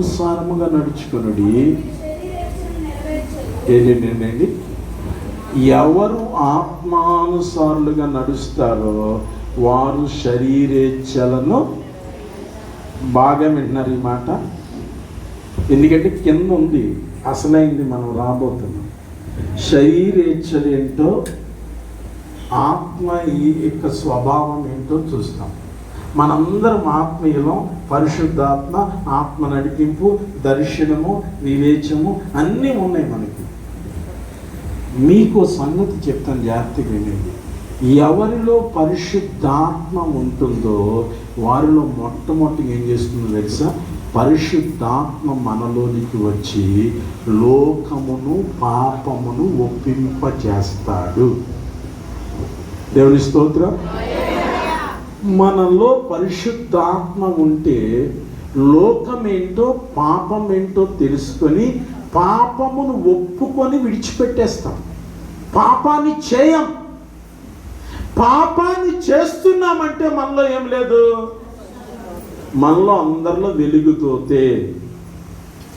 ఆత్మానుసారముగా నడుచుకునుడి. ఏంటండి ఎవరు ఆత్మానుసారులుగా నడుస్తారో వారు శరీరేచ్ఛలను బాగా వింటున్నారు ఈ మాట? ఎందుకంటే కింద ఉంది అసలైంది మనం రాబోతున్నాం. శరీరేచ్ఛలు ఏంటో ఆత్మ ఈ యొక్క స్వభావం ఏంటో చూస్తాం. మనందరం ఆత్మీయులం పరిశుద్ధాత్మ ఆత్మ నడిపింపు దర్శనము వివేచము అన్నీ ఉన్నాయి మనకి. మీకు సంగతి చెప్తాను జాగ్రత్తగా వినండి. ఎవరిలో పరిశుద్ధాత్మ ఉంటుందో వారిలో మొట్టమొదటి ఏం చేస్తుందో తెలుసా? పరిశుద్ధాత్మ మనలోనికి వచ్చి లోకమును పాపమును ఒప్పింప చేస్తాడు దేవుని స్తోత్రం. మనలో పరిశుద్ధాత్మ ఉంటే లోకమేంటో పాపం ఏంటో తెలుసుకొని పాపమును ఒప్పుకొని విడిచిపెట్టేస్తాం. పాపాన్ని చేయం. పాపాన్ని చేస్తున్నామంటే మనలో ఏం లేదు? మనలో అందరిలో వెలుగుతోతే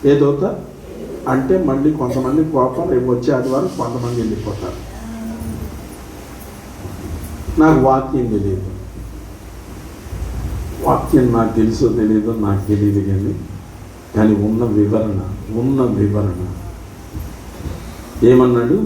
ఏదోత అంటే మళ్ళీ కొంతమంది కోపం రేపు వచ్చే ఆదివారం కొంతమంది వెళ్ళిపోతారు. నాకు వాక్యం తెలియదు. వాక్యం నాకు తెలుసో తెలియదో నాకు తెలియదు కానీ కానీ ఉన్న వివరణ ఉన్న వివరణ. ఏమన్నాడు?